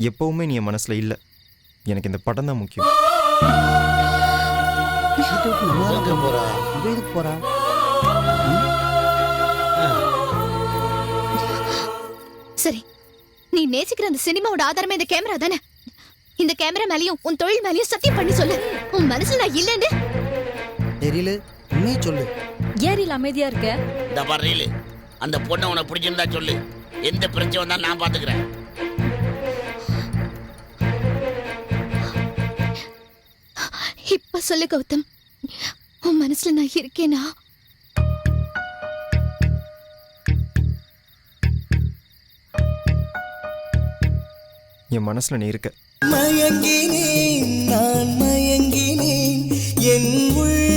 எப்பவுமே நீ என் மனசுல இல்ல. எனக்கு இந்த படம் தான் முக்கியம். போறா போறா சரி நீ நேசிக்கிற அந்த சினிமாவோட ஆதாரமே இந்த கேமரா தானே? இந்த கேமரா மேலயும் உன் தொழில் மேலயும் சத்தியம் பண்ணி சொல்லு. உன் மனசுல நான் இல்லைன்னு? தெரியல உண்மையை சொல்லு. ஏரியில் அமைதியா இருக்க. இந்த பாரு அந்த பொண்ணை உனக்கு பிடிச்சிருந்தா சொல்லு. எந்த பிரச்சனை வந்தாலும் நான் பாத்துக்கிறேன். இப்ப சொல்லு கௌதம். உன் மனசுல நான் இருக்கேனா? என் மனசுல நீ இருக்க. மயங்கினேன் நான் மயங்கினேன். என் உள்ளத்தில்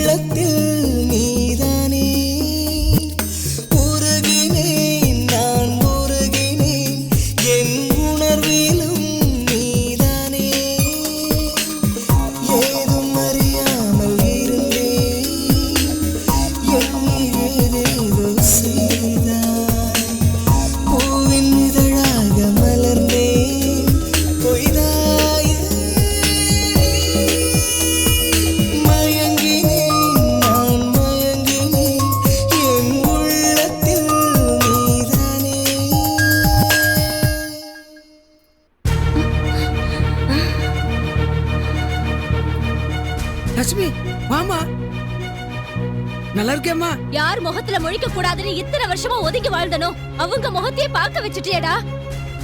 நல்லா இருக்கேம்மா யார் முகத்துல முழிக்க கூடாதுன்னு இத்தனை வருஷமா ஒதுங்கி வாழ்ந்தனோ அவங்க முகத்தையே பார்க்க வச்சுட்டியேடா.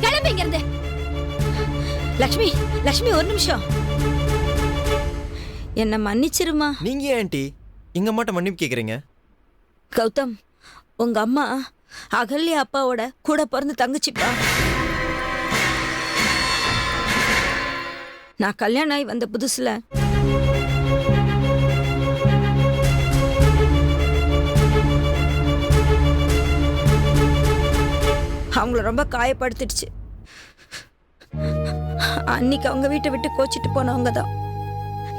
கிளம்பி இங்க இருந்து லக்ஷ்மி லக்ஷ்மி ஒரு நிமிஷம். என்ன மன்னிச்சிருமா? நீங்க ஏன் ஆண்டி? எங்க அம்மாட்ட மன்னிப்பு கேக்குறீங்க? கௌதம் உங்க அம்மா அகல்யா அப்பாவோட கூட பிறந்த தங்கச்சிப்பா. நான் கல்யாணம் ஆகி வந்த புதுசுல அவங்கள ரொம்ப காயப்படுத்திடுச்சு. அன்னைக்கு அவங்க வீட்டை விட்டு கோச்சிட்டு போனவங்க தான்.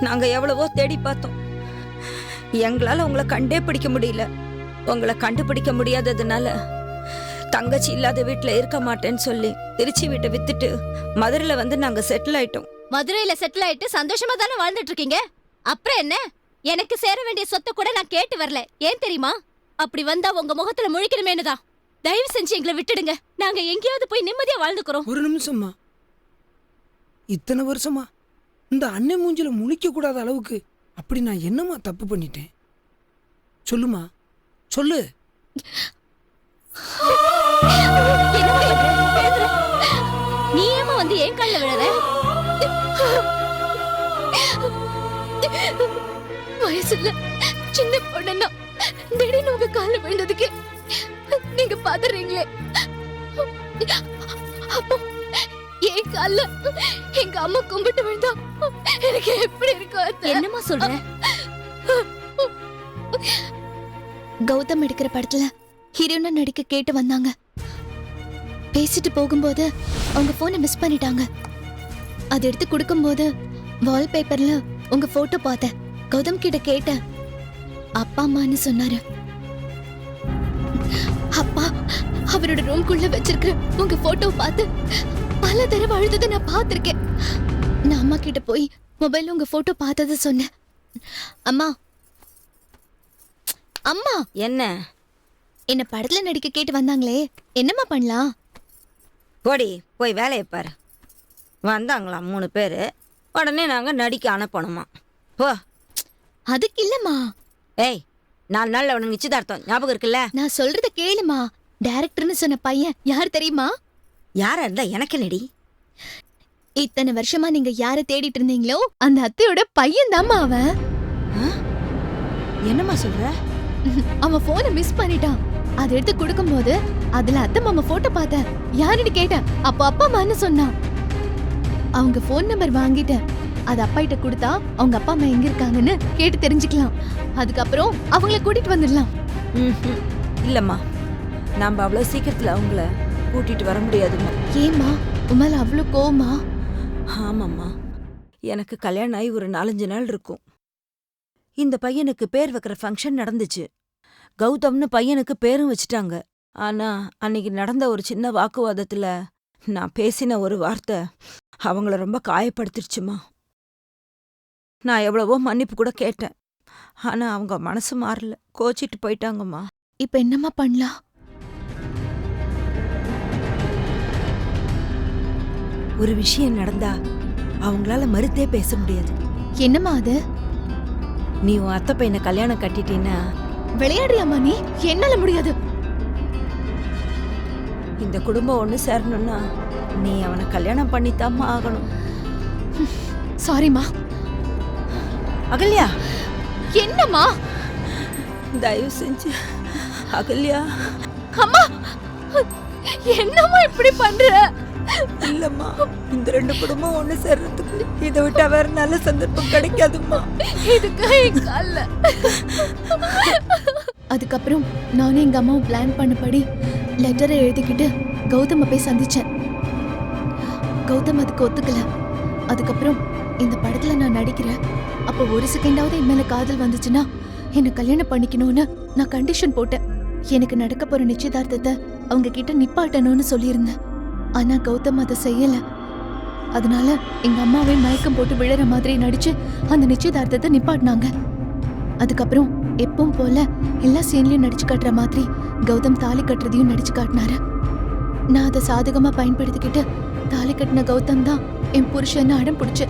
நாங்க எவ்வளவோ தேடி பார்த்தோம். எங்களால உங்களை கண்டே பிடிக்க முடியல. உங்களை கண்டுபிடிக்க முடியாததுனால தங்கச்சி இல்லாத வீட்டில் இருக்க மாட்டேன்னு சொல்லி திருச்சி வீட்டை வித்துட்டு மதுரையில வந்து நாங்க செட்டில் ஆயிட்டோம். மதுரையில செட்டில் ஆயிட்டு சந்தோஷமா தானே வாழ்ந்துட்டு இருக்கீங்க அப்புறம் என்ன? எனக்கு சேர வேண்டிய சொத்தை கூட நான் கேட்டு வரல. ஏன் தெரியுமா? அப்படி வந்தா உங்க முகத்துல முழிக்கணுமேனு தான் தயவு செஞ்சு எங்களை விட்டுடுங்க. நாங்க எங்கேயாவது போய் நிம்மதியா வாழ்ந்துக்கிறோம். ஒரு நிமிஷம்மா. இத்தனை வருஷமா இந்த அண்ணன் மூஞ்சில முழிக்க கூடாத அளவுக்கு அப்படி நான் என்னம்மா தப்பு பண்ணிட்டேன்? சொல்லுமா. சொல்லு. நீங்க பாத்துறீங்களே அப்போ என் கால்ல எங்க அம்மா கும்பிட்டு விழுந்தா எனக்கு எப்படி இருக்கும் அத்தை? என்னம்மா சொல்ற? கௌதம் எடுக்கிற படத்துல ஹீரோனா நடிக்க கேட்டு வந்தாங்க. பேசிட்டு போகும்போது அவங்க போனை மிஸ் பண்ணிட்டாங்க. அதை எடுத்து கொடுக்கும்போது வால்பேப்பர்ல உங்க போட்டோ பார்த்தேன். கௌதம் கிட்ட கேட்டேன். அப்பா அம்மான்னு சொன்னாரு. அவரோட ரூம்குள்ள வச்சிருக்கிற உங்க போட்டோ பார்த்து பல தடவை அழுததை நான் பார்த்திருக்கேன். நான் அம்மா கிட்ட போய் மொபைல்ல உங்க போட்டோ பார்த்ததை சொன்னேன். அம்மா. அம்மா. என்ன? என்ன படத்துல நடிக்க கேட்டு வந்தாங்களே. என்னம்மா பண்ணலாம்? போடி போய் வேலையை பாரு. வந்தாங்களாம் மூணு பேர். உடனே நாங்கள் நடிக்க அனுப்பணுமா. போ. அதுக்கு இல்லம்மா. ஏய் நாலு நாள்ல உனக்கு நிச்சயதார்த்தம். ஞாபகம் இருக்குல்ல? நான் சொல்றத கேளுமா. டைரக்டர்னு சொன்ன பையன் யார் தெரியுமா? யாரா இருந்தா எனக்கு நடி இத்தனை வருஷமா நீங்க யார தேடிட்டு இருந்தீங்களோ அந்த அத்தையோட பையன் தாம்மா அவன் என்னம்மா சொல்ற? அவன் போனை மிஸ் பண்ணிட்டான். அதை எடுத்து கொடுக்கும்போது அதுல அத்தை மாமா போட்டோ பார்த்தேன். யாருன்னு கேட்டேன். அப்போ அப்பா அம்மான்னு சொன்னான். அவங்க ஃபோன் நம்பர் வாங்கிட்டேன். அது அப்பா கிட்ட கொடுத்தா அவங்க அப்பா அம்மா எங்க இருக்காங்கன்னு கேட்டு தெரிஞ்சுக்கலாம். அதுக்கப்புறம் அவங்கள கூட்டிட்டு வந்துடலாம். இல்லம்மா. நாம அவ்வளோ சீக்கிரத்தில் அவங்கள கூட்டிட்டு வர முடியாதும்மா. ஏம்மா? உமால அவ்வளவு கோவமா? ஆமாம்மா. எனக்கு கல்யாணம் ஆகி ஒரு நாலஞ்சு நாள் இருக்கும். இந்த பையனுக்கு பேர் வைக்கிற ஃபங்க்ஷன் நடந்துச்சு. கௌதம்னு பையனுக்கு பேரும் வச்சுட்டாங்க. ஆனா அன்னைக்கு நடந்த ஒரு சின்ன வாக்குவாதத்துல நான் பேசின ஒரு வார்த்தை அவங்கள ரொம்ப காயப்படுத்திடுச்சுமா நான் எவ்வளவோ மன்னிப்பு கூட கேட்டேன். ஆனா அவங்க மனசு மாறல. கோச்சிட்டு போயிட்டாங்கம்மா. இப்ப என்னம்மா பண்ணலாம்? ஒரு விஷயம் நடந்தா அவங்களால மறுத்தே பேச முடியாது. என்னம்மா அது? நீ உன் அத்தை பையனை கல்யாணம் கட்டிட்டீன்னா விளையாடுறியாம்மா நீ? என்னால முடியாது. இந்த குடும்பம் ஒன்று சேரணும்னா நீ அவனை கல்யாணம் பண்ணித்தாம்மா ஆகணும். சாரிம்மா அகல்யா. என்னம்மா? தயவு செஞ்சு அகல்யா. அம்மா! என்னம்மா இப்படி பண்ற? இல்லம்மா இந்த ரெண்டு குடும்பம் ஒன்று சேர்றதுக்கு இதை விட்டா வேற நல்ல சந்தர்ப்பம் கிடைக்காதும்மா. இது கை கால்ல. அதுக்கப்புறம் நானும் எங்க அம்மாவும் பிளான் பண்ணபடி லெட்டரை எழுதிக்கிட்டு கௌதம போய் சந்திச்சேன். கௌதம் அதுக்கு ஒத்துக்கல. அதுக்கப்புறம் இந்த படத்துல நான் நடிக்கிறேன். அப்போ ஒரு செகண்டாவது என் மேல காதல் வந்துச்சுன்னா என்ன கல்யாணம் பண்ணிக்கணும்னு நான் கண்டிஷன் போட்டேன். எனக்கு நடக்க போற நிச்சயதார்த்தத்தை அவங்க கிட்ட நிப்பாட்டணும்னு சொல்லியிருந்தேன். ஆனா கௌதம் அதை செய்யல. அதனால எங்க அம்மாவே மயக்கம் போட்டு விழற மாதிரி நடிச்சு அந்த நிச்சயதார்த்தத்தை நிப்பாட்டினாங்க. அதுக்கப்புறம் எப்பவும் போல எல்லா சீன்லயும் நடிச்சு காட்டுற மாதிரி கௌதம் தாலி கட்டுறதையும் நடிச்சு காட்டினாரு. நான் அதை சாதகமா பயன்படுத்திக்கிட்டு தாலி கட்டின கௌதம் தான் என் புருஷன்னு அடம் பிடிச்சு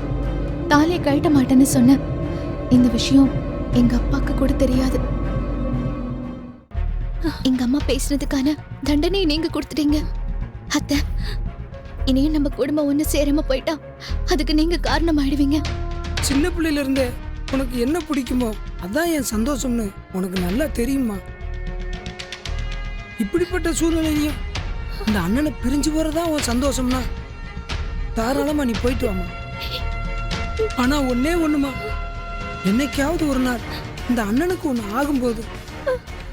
தாலியை கழட்ட மாட்டேன்னு சொன்னேன். இந்த விஷயம் எங்க அப்பாக்கு கூட தெரியாது. எங்க அம்மா பேசுனதுக்கான தண்டனையை நீங்க கொடுத்துட்டீங்க. அத்தை இனியும் நம்ம குடும்பம் ஒன்று சேராம போயிட்டா அதுக்கு நீங்க காரணம் ஆயிடுவீங்க சின்ன பிள்ளையில இருந்தே உனக்கு என்ன பிடிக்குமோ அதான் என் சந்தோஷம்னு உனக்கு நல்லா தெரியுமா? இப்படிப்பட்ட சூழ்நிலையிலையும் இந்த அண்ணனை பிரிஞ்சு போறதா உன் சந்தோஷம்னா? தாராளமா நீ போயிட்டு வாமா ஆனா ஒன்னே ஒண்ணுமா என்னைக்காவது ஒரு நாள் இந்த அண்ணனுக்கு ஒண்ணு ஆகும்போது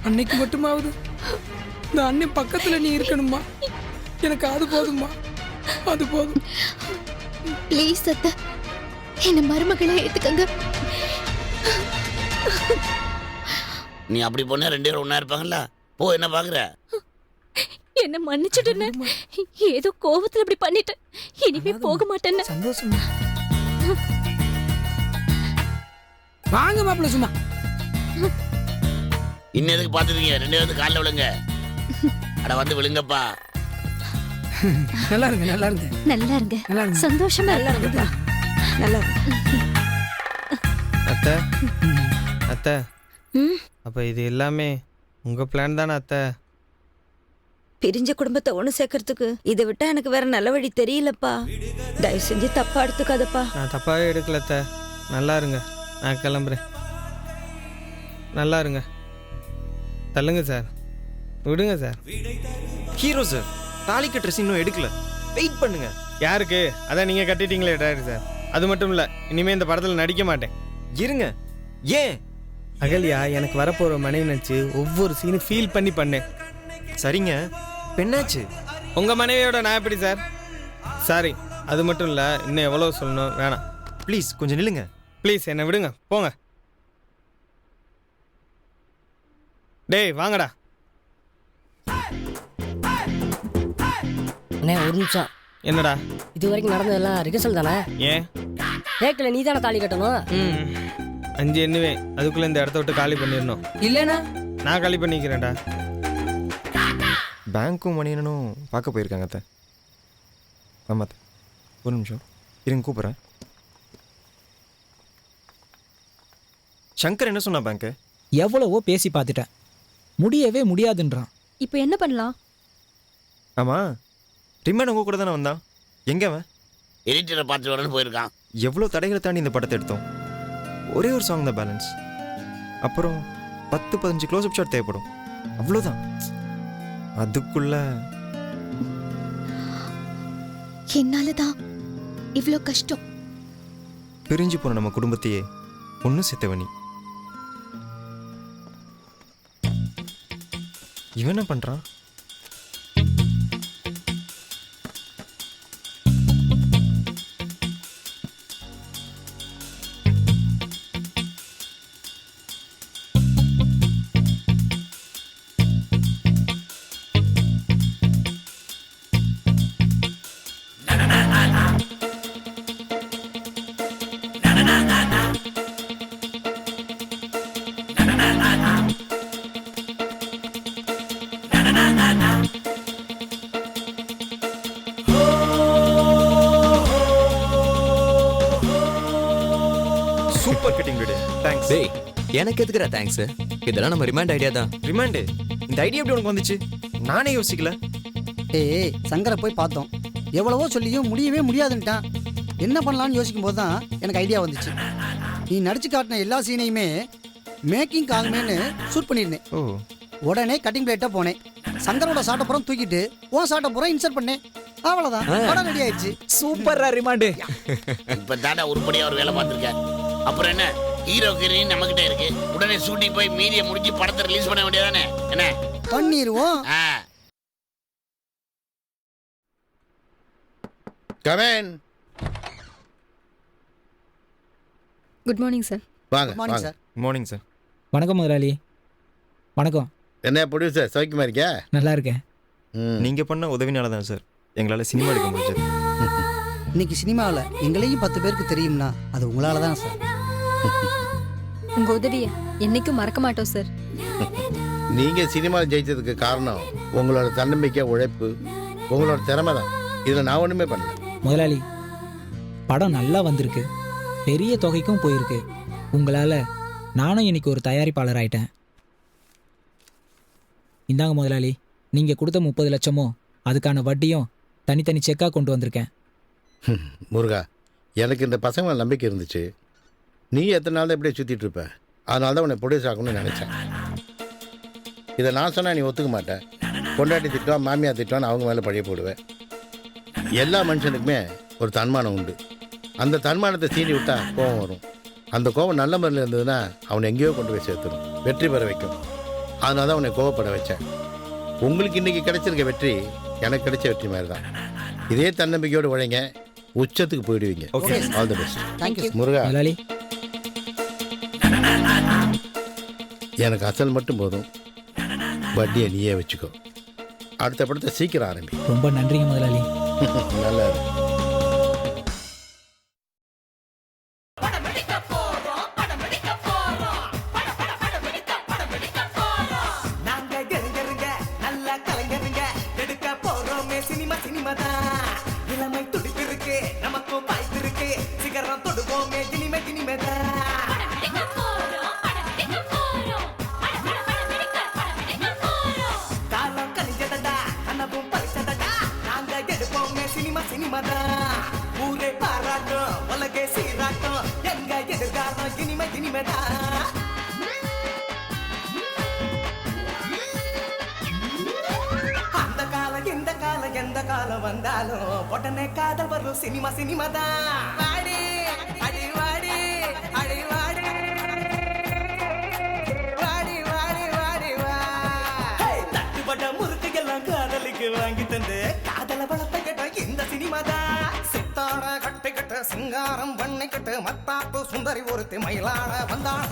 அன்னைக்கு மட்டுமாவது இந்த அண்ணன் பக்கத்துல நீ இருக்கணுமா? எனக்கு அது போதுமா அது போதும். ப்ளீஸ் அத்தை. என்ன மருமகளே ஏத்துக்கங்க. நீ அப்படி போனா ரெண்டு பேரும் ஒண்ணா இருப்பாங்கல்ல? போ என்ன பாக்குற? என்ன மன்னிச்சிடுன்னு. ஏதோ கோவத்துல இப்படி பண்ணிட்டேன் இனிமே போக மாட்டேன்னு. சந்தோஷமா? வாங்க மாப்பிள்ள சும்மா. இன்னும் எதுக்கு பாத்துருக்கீங்க ரெண்டு பேரும் காலில் விழுங்க. அட வந்து விழுங்கப்பா. நல்லா இருங்க நல்லா இருங்க நல்லா இருங்க நல்லா இருங்க சந்தோஷமா நல்லா இருக்குப்பா. நல்லா இருக்கு. அத்தை. அத்தை. ம்? அப்போ இது எல்லாமே உங்கள் பிளான் தானே அத்தை? பிரிஞ்ச குடும்பத்தை ஒன்று சேர்க்கறதுக்கு இதை விட்டா எனக்கு வேற நல்ல வழி தெரியலப்பா. தயவு செஞ்சு தப்பா எடுத்துக்காதப்பா. நான் தப்பாகவே எடுக்கல அத்தை. நல்லா இருங்க நான் கிளம்புறேன். நல்லா இருங்க தள்ளுங்க சார். விடுங்க சார். Hero sir. தாலி கட்டுற scene இன்னும் எடுக்கல. வெயிட் பண்ணுங்க. யாருக்கு? அதான் நீங்கள் கட்டிட்டீங்களே டேரக்டர் சார் அது மட்டும் இல்லை இனிமேல் இந்த படத்தில் நடிக்க மாட்டேன். இருங்க. ஏன்? அகல்யா எனக்கு வரப்போகிற மனைவி நினச்சி ஒவ்வொரு சீனும் ஃபீல் பண்ணி பண்ணேன். சரிங்க. பெண்ணாச்சு. உங்கள் மனைவியோட நான் எப்படி சார் சாரி அது மட்டும் இல்லை இன்னும் எவ்வளோ சொல்லணும்? வேணாம். ப்ளீஸ் கொஞ்சம் நில்லுங்க. ப்ளீஸ் என்னை விடுங்க. போங்க. டேய் வாங்கடா. அண்ணே ஒரு நிமிஷம். என்னடா? இது வரைக்கும் நடந்ததெல்லாம் ரிகர்சல் தானே? ஏன்? கேட்கல நீ தானே தாலி கட்டணும்? ம். அஞ்சு எண்ணுவேன். அதுக்குள்ளே இந்த இடத்த விட்டு காலி பண்ணிடணும். இல்லைண்ணா. நான் காலி பண்ணிக்கிறேன்டா. பேங்க்கும் மணியனும் பார்க்க போயிருக்காங்க அத்தை. ஆமாம் ஒரு நிமிஷம். இருங்க கூப்பிட்றேன். சங்கர் என்ன சொன்னா பேங்க்கு? எவ்வளவோ பேசி பார்த்துட்டேன். முடியவே முடியாதுன்றான். இப்போ என்ன பண்ணலாம்? ஆமாம் ரிமான் உங்க கூட தானே வந்தான்? எங்க அவன்? எடிட்டரை பார்த்து வரேன்னு போயிருக்கான். எவ்வளோ தடைகளை தாண்டி இந்த படத்தை எடுத்தோம்? ஒரே ஒரு சாங் தான் பேலன்ஸ் அப்புறம் பத்து பதினஞ்சு க்ளோஸ் அப் ஷாட் தேவைப்படும். அவ்வளோதான். அதுக்குள்ள என்னாலதான் இவ்ளோ கஷ்டம். பிரிஞ்சு போன நம்ம குடும்பத்தையே ஒன்றும் செத்தவனி. இவன் என்ன பண்ணுறான் எனக்கு எதுக்குடா தேங்க்ஸ் இதெல்லாம் நம்ம ரிமைண்ட் ஐடியா தான். ரிமாண்டு இந்த ஐடியா எப்படி உனக்கு வந்துச்சு? நானே யோசிக்கல. ஏய் சங்கரை போய் பார்த்தோம். எவ்வளவோ சொல்லியும் முடியவே முடியாதுன்ட்டான். என்ன பண்ணலாம்னு யோசிக்கும் போது தான் எனக்கு ஐடியா வந்துச்சு. நீ நடிச்சு காட்டின எல்லா சீனையுமே மேக்கிங் ஆகுமேன்னு ஷூட் பண்ணியிருந்தேன் ஓ. உடனே கட்டிங் பிளேட்டாக போனேன். சங்கரோட சாட்டப்புறம் தூக்கிட்டு உன் சாட்டப்புறம் இன்சர்ட் பண்ணேன். அவ்வளோதான் படம் ரெடி ஆயிடுச்சு. சூப்பர்ரா ரிமாண்டு இப்ப தாண்டா உருப்படியா ஒரு வேலை பார்த்திருக்க. அப்புறம் என்ன? ஹீரோ ஹீரோயின் நம்ம கிட்ட இருக்கு. உடனே ஷூட்டிங் போய் மீதியை முடிச்சு படத்தை ரிலீஸ் பண்ண வேண்டியதானே? என்ன? பண்ணிடுவோம் come on good morning sir வாங்க மார்னிங் வாங்க. சார் மார்னிங் சார் வணக்கம் முதலாளி. வணக்கம். என்ன ப்ரொடியூசர் சௌக்கியமா இருக்கியா? நல்லா இருக்கேன். ம். நீங்க பண்ண உதவினால தான் சார் எங்களால சினிமா எடுக்க முடிஞ்சது. இன்னைக்கு சினிமாவில் எங்களையும் பத்து பேருக்கு தெரியும்னா அது உங்களால தான் சார் உங்க உதவிய என்னைக்கும் மறக்க மாட்டோம் சார் நீங்க சினிமாவில் ஜெயிச்சதுக்கு காரணம் உங்களோட தன்னம்பிக்கை உழைப்பு உங்களோட திறமை தான். இதில் நான் ஒன்றுமே பண்ணல. முதலாளி படம் நல்லா வந்திருக்கு. பெரிய தொகைக்கும் போயிருக்கு. உங்களால் நானும் இன்னைக்கு ஒரு தயாரிப்பாளர் ஆயிட்டேன். இந்தாங்க முதலாளி நீங்கள் கொடுத்த முப்பது லட்சமோ அதுக்கான வட்டியும் தனித்தனி செக்காக கொண்டு வந்திருக்கேன். முருகா எனக்கு இந்த பசங்க மேல நம்பிக்கை இருந்துச்சு. நீ எத்தனை நாள் தான் இப்படியே சுற்றிட்டு இருப்ப? அதனால தான் உன்னை ப்ரொடியூஸ் ஆகணும்னு நினச்சேன். இதை நான் சொன்னால் நீ ஒத்துக்க மாட்டேன் பொண்டாட்டி திட்டுவான் மாமியார் திட்டுவான்னு அவங்க மேலே பழிய போடுவேன். எல்லா மனுஷனுக்குமே ஒரு தன்மானம் உண்டு. அந்த தன்மானத்தை சீனி விட்டா கோபம் வரும். அந்த கோபம் நல்ல முறையில் இருந்ததுன்னா அவனை எங்கேயோ கொண்டு போய் சேர்த்துடும் வெற்றி பெற வைக்கும். அதனால தான் உன்னை கோவப்பட வச்சேன். உங்களுக்கு இன்னைக்கு கிடைச்சிருக்க வெற்றி எனக்கு கிடைச்ச வெற்றி மாதிரி தான் இதே தன்னம்பிக்கையோடு உழைங்க. உச்சத்துக்கு போயிடுவீங்க. Okay all the best thank you முருகா. எனக்கு அசல் மட்டும் போதும். வட்டியை நீயே வச்சுக்கோ. அடுத்த படத்தை சீக்கிரம் ஆரம்பி. ரொம்ப நன்றிங்க முதலாளி. நல்லா இரு. இனிமே இனிமே அந்த காலம் இந்த காலம் எந்த காலம் வந்தாலும் உடனே சிங்காரம் பண்ணை கட்டு மத்தாப்பு சுந்தரி ஒருத்தி மயிலாட வந்தான்